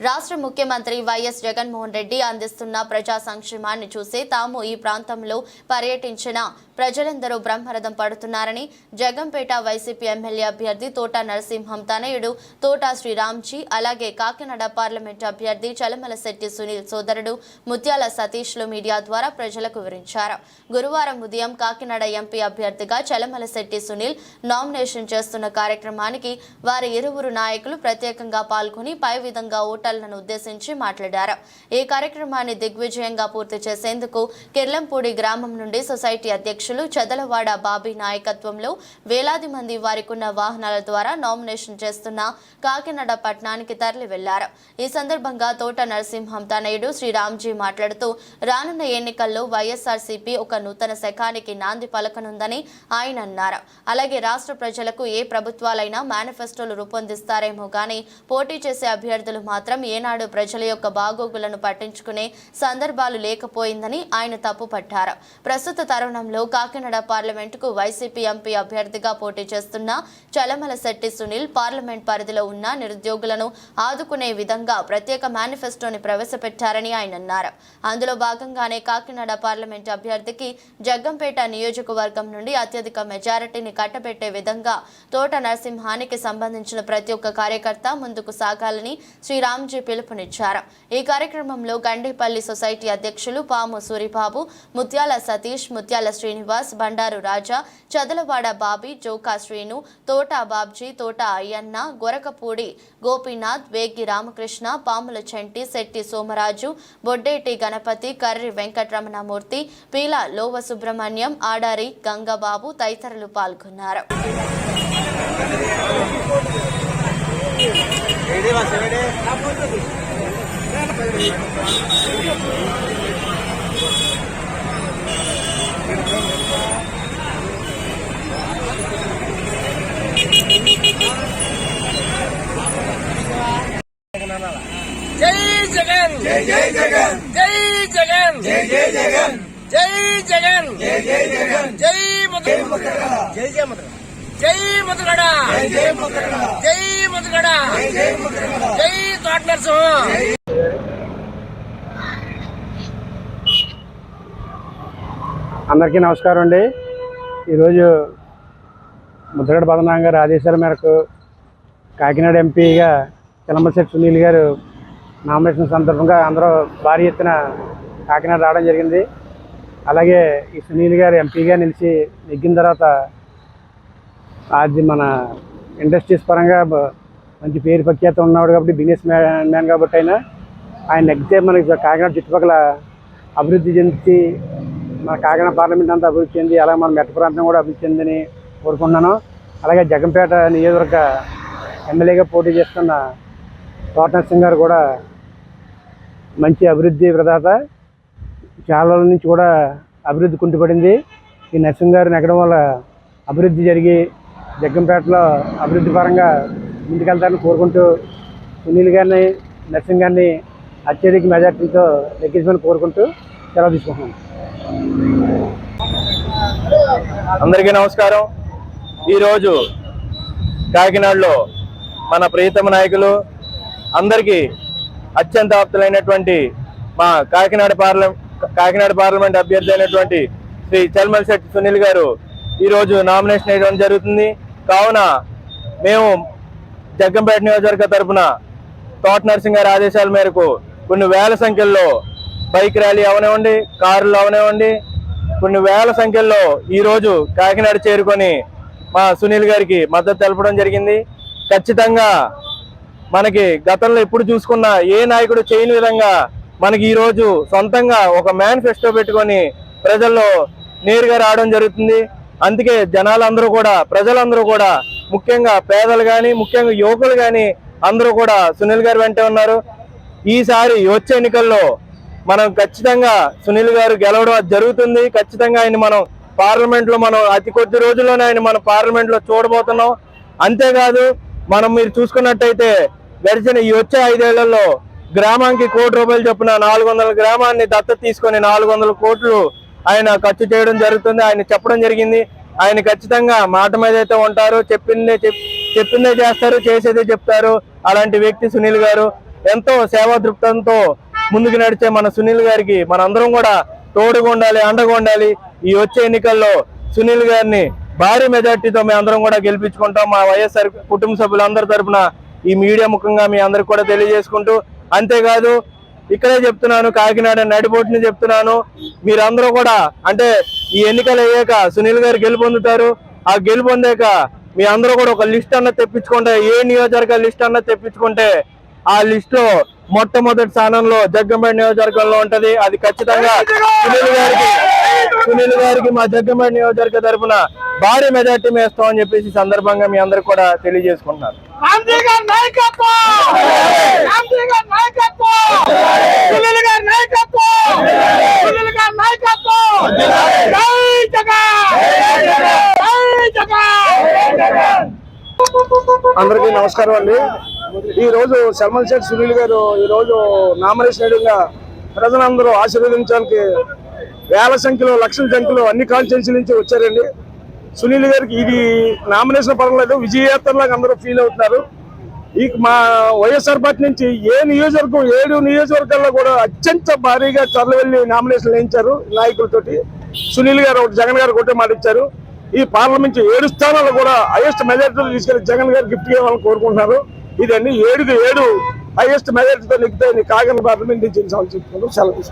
రాష్ట్ర ముఖ్యమంత్రి వైఎస్ జగన్మోహన్ రెడ్డి అందిస్తున్న ప్రజా సంక్షేమాన్ని చూసి తాము ఈ ప్రాంతంలో పర్యటించిన ప్రజలందరూ బ్రహ్మరథం పడుతున్నారని జగంపేట వైసీపీ ఎమ్మెల్యే అభ్యర్థి తోట నరసింహం తనయుడు తోట శ్రీరామ్జీ అలాగే కాకినాడ పార్లమెంట్ అభ్యర్థి చలమల శెట్టి సునీల్ సోదరుడు ముత్యాల సతీష్లు మీడియా ద్వారా ప్రజలకు వివరించారు. గురువారం ఉదయం కాకినాడ ఎంపీ అభ్యర్థిగా చలమల శెట్టి సునీల్ నామినేషన్ చేస్తున్న కార్యక్రమానికి వారి ఇరువురు నాయకులు ప్రత్యేకంగా పాల్గొని పై విధంగా ఓటర్లను ఉద్దేశించి మాట్లాడారు. ఈ కార్యక్రమాన్ని దిగ్విజయంగా పూర్తి చేసేందుకు కిర్లంపూడి గ్రామం నుండి సొసైటీ అధ్యక్షులు చదలవాడ బాబీ నాయకత్వంలో వేలాది మంది వారికున్న వాహనాల ద్వారా నామినేషన్ చేస్తున్న కాకినాడ పట్టణానికి తరలి వెళ్ళారు ఈ సందర్భంగా తోట నరసింహం తనయుడు శ్రీరామ్జీ మాట్లాడుతూ రానున్న ఎన్నికల్లో వైఎస్ఆర్సీపీ ఒక నూతన శకానికి నాంది పలకనుందని ఆయన అన్నారు. అలాగే రాష్ట్ర ప్రజలకు ఏ ప్రభుత్వాలైనా మేనిఫెస్టోలు రూపొందిస్తారేమో కానీ పోటీ చేసే అభ్యర్థులు మాత్రం ఏనాడు ప్రజల యొక్క బాగోగులను పట్టించుకునే సందర్భాలు లేకపోయిందని ఆయన తప్పుపట్టారు. ప్రస్తుత తరుణంలో కాకినాడ పార్లమెంటుకు వైసీపీ ఎంపీ అభ్యర్థిగా పోటీ చేస్తున్న చలమల శెట్టి సునీల్ పార్లమెంట్ పరిధిలో ఉన్న నిరుద్యోగులను ఆదుకునే విధంగా ప్రత్యేక మేనిఫెస్టోని ప్రవేశపెట్టారని ఆయన అన్నారు. అందులో భాగంగానే కాకినాడ పార్లమెంట్ అభ్యర్థికి జగ్గంపేట నియోజకవర్గం నుండి అత్యధిక మెజారిటీని కట్టబెట్టే విధంగా తోట నరసింహానికి సంబంధించిన ప్రతి ఒక్క కార్యకర్త ముందుకు సాగాలని శ్రీరామ్ స్వామిజీ పిలుపునిచ్చారు ఈ కార్యక్రమంలో గండేపల్లి సొసైటీ అధ్యక్షులు పాము సూరిబాబు ముత్యాల సతీష్ ముత్యాల శ్రీనివాస్ బండారు రాజా చదలవాడ బాబీ జోకా శ్రీను తోట బాబ్జీ తోట అయ్యన్న గొరకపూడి గోపీనాథ్ వేగి రామకృష్ణ పాముల చెంటి శెట్టి సోమరాజు బొడ్డేటి గణపతి కర్రి వెంకటరమణమూర్తి పీల లోవ సుబ్రహ్మణ్యం ఆడారి గంగబాబు తదితరులు పాల్గొన్నారు. జై జగన్. జై జగన్. జై జగన్. జై జై జగన్. జై జగన్. జై జై జగన్. జై ముద్ర జై ముద్రగడ జై జై ముద్ర జై ముద్రగడ జై ముద్రగడ జై ముద్రగడ తోట అందరికీ నమస్కారం అండి. ఈరోజు ముద్రగడ పద్మనాభం గారు ఆదేశాల మేరకు కాకినాడ ఎంపీగా చిలంబశెట్టి సునీల్ గారు నామినేషన్ సందర్భంగా అందరూ భారీ ఎత్తున కాకినాడ రావడం జరిగింది. అలాగే ఈ సునీల్ గారు ఎంపీగా నిలిచి నెగ్గిన తర్వాత అది మన ఇండస్ట్రీస్ పరంగా మంచి పేరు ప్రఖ్యాత ఉన్నాడు కాబట్టి బిజినెస్ మ్యాన్ మ్యాన్ కాబట్టి అయినా ఆయన నెగ్గితే మనకి కాకినాడ చుట్టుపక్కల అభివృద్ధి చెంది మన కాకినాడ పార్లమెంట్ అంతా అభివృద్ధి చెంది అలాగే మన మెట్ట ప్రాంతం కూడా అభివృద్ధి చెందని కోరుకున్నాను అలాగే జగంపేట నియోజకవర్గ ఎమ్మెల్యేగా పోటీ చేస్తున్న తోట నరసింహ్ గారు కూడా మంచి అభివృద్ధి ప్రదాత. చాలా రోజుల నుంచి కూడా అభివృద్ధి కుంటుపడింది. ఈ నరసింహ్ గారు నెగ్గడం వల్ల అభివృద్ధి జరిగి జగ్గంపేటలో అభివృద్ధి పరంగా ముందుకెళ్తారని కోరుకుంటూ సునీల్ గారిని నర్సింగ్ గారిని అత్యధిక మెజార్టీతో లెక్కించమని కోరుకుంటూ సెలవు తీసుకుంటున్నాను. అందరికీ నమస్కారం. ఈరోజు కాకినాడలో మన ప్రియతమ నాయకులు అందరికీ అత్యంత ఆప్తులైనటువంటి మా కాకినాడ పార్లమెంట్ కాకినాడ పార్లమెంట్ అభ్యర్థి అయినటువంటి శ్రీ చల్మల్ శెట్టి సునీల్ గారు ఈరోజు నామినేషన్ వేయడం జరుగుతుంది. కావున మేము జగ్గంపేట నియోజకవర్గ తరఫున తోట నర్సింగ్ గారి ఆదేశాల మేరకు కొన్ని వేల సంఖ్యలో బైక్ ర్యాలీ అవనివ్వండి కారులు అవనివ్వండి. కొన్ని వేల సంఖ్యలో ఈరోజు కాకినాడ చేరుకొని మా సునీల్ గారికి మద్దతు తెలపడం జరిగింది. ఖచ్చితంగా మనకి గతంలో ఎప్పుడు చూసుకున్న ఏ నాయకుడు చేయని విధంగా మనకి ఈరోజు సొంతంగా ఒక మేనిఫెస్టో పెట్టుకొని ప్రజల్లో నేరుగా రావడం జరుగుతుంది. అందుకే జనాలందరూ కూడా ప్రజలందరూ కూడా ముఖ్యంగా పేదలు కానీ ముఖ్యంగా యువకులు కానీ అందరూ కూడా సునీల్ గారు వెంటే ఉన్నారు. ఈసారి వచ్చే ఎన్నికల్లో మనం ఖచ్చితంగా సునీల్ గారు గెలవడం అది జరుగుతుంది. ఖచ్చితంగా ఆయన మనం పార్లమెంట్లో మనం అతి కొద్ది రోజుల్లోనే ఆయన మనం పార్లమెంట్లో చూడబోతున్నాం. అంతేకాదు మనం మీరు చూసుకున్నట్టయితే గడిచిన ఈ వచ్చే ఐదేళ్ళలో గ్రామానికి కోటి రూపాయలు చొప్పున నాలుగు వందల గ్రామాన్ని దత్త తీసుకొని నాలుగు వందల కోట్లు ఆయన ఖర్చు చేయడం జరుగుతుంది. ఆయన చెప్పడం జరిగింది. ఆయన ఖచ్చితంగా మాట మీద అయితే ఉంటారు చెప్పిందే చెప్- చెప్పిందే చేస్తారు చేసేదే చెప్తారు. అలాంటి వ్యక్తి సునీల్ గారు ఎంతో సేవా దృక్పథంతో ముందుకు నడిచే మన సునీల్ గారికి మనందరం కూడా తోడుగా ఉండాలి అండగా ఉండాలి. ఈ వచ్చే ఎన్నికల్లో సునీల్ గారిని భారీ మెజార్టీతో మేము అందరం కూడా గెలిపించుకుంటాం. మా వైఎస్ఆర్ కుటుంబ సభ్యులందరి తరఫున ఈ మీడియా ముఖంగా మీ అందరికి కూడా తెలియజేసుకుంటూ అంతేకాదు ఇక్కడే చెప్తున్నాను కాకినాడ నడిపోటుని చెప్తున్నాను. మీరందరూ కూడా అంటే ఈ ఎన్నికలు అయ్యాక సునీల్ గారు గెలుపొందుతారు. ఆ గెలుపొందాక మీ అందరూ కూడా ఒక లిస్ట్ అన్న తెప్పించుకుంటే ఏ నియోజకవర్గ లిస్ట్ అన్న తెప్పించుకుంటే ఆ లిస్ట్లో మొట్టమొదటి స్థానంలో జగ్గంపేట నియోజకవర్గంలో ఉంటది. అది ఖచ్చితంగా సునీల్ గారికి సునీల్ గారికి మా జగ్గంపేట నియోజకవర్గ తరపున భారీ మెజార్టీ వేస్తామని చెప్పేసి సందర్భంగా మీ అందరికి కూడా తెలియజేసుకుంటున్నారు రామ్జీ గారి నాయకత్వం రామ్జీ గారి నాయకత్వం సునీల్ గారి నాయకత్వం సునీల్ గారి నాయకత్వం జై జగన్ జై జగన్ అందరికీ నమస్కారం అండి. ఈ రోజు సల్మాన్ శెట్ సునీల్ గారు ఈరోజు రోజు నామినేషన్ ప్రజలందరూ ఆశీర్వదించడానికి వేల సంఖ్యలో లక్షల సంఖ్యలో అన్ని కాన్స్టిట్యున్సీ నుంచి వచ్చారండి. సునీల్ గారికి ఇది నామినేషన్ పర్వాలేదు విజయయాత్రలాగా అందరూ ఫీల్ అవుతున్నారు. ఈ మా వైఎస్ఆర్ పార్టీ నుంచి ఏ నియోజకవర్గం ఏడు నియోజకవర్గాల్లో కూడా అత్యంత భారీగా తరలి వెళ్ళి నామినేషన్ వేయించారు నాయకులతోటి. సునీల్ గారు ఒకటి జగన్ గారు ఒకటే మాట ఇచ్చారు ఈ పార్లమెంట్ ఏడు స్థానాలు కూడా హైయెస్ట్ మెజార్టీతో తీసుకెళ్ళి జగన్ గారు గిఫ్ట్ ఇవ్వాలని కోరుకుంటున్నారు. ఇదన్నీ ఏడుకి ఏడు హైయెస్ట్ మెజారిటీతో నెగ్గితే కాగల పార్లమెంట్ నుంచి చెప్పుకుంటూ సెలవు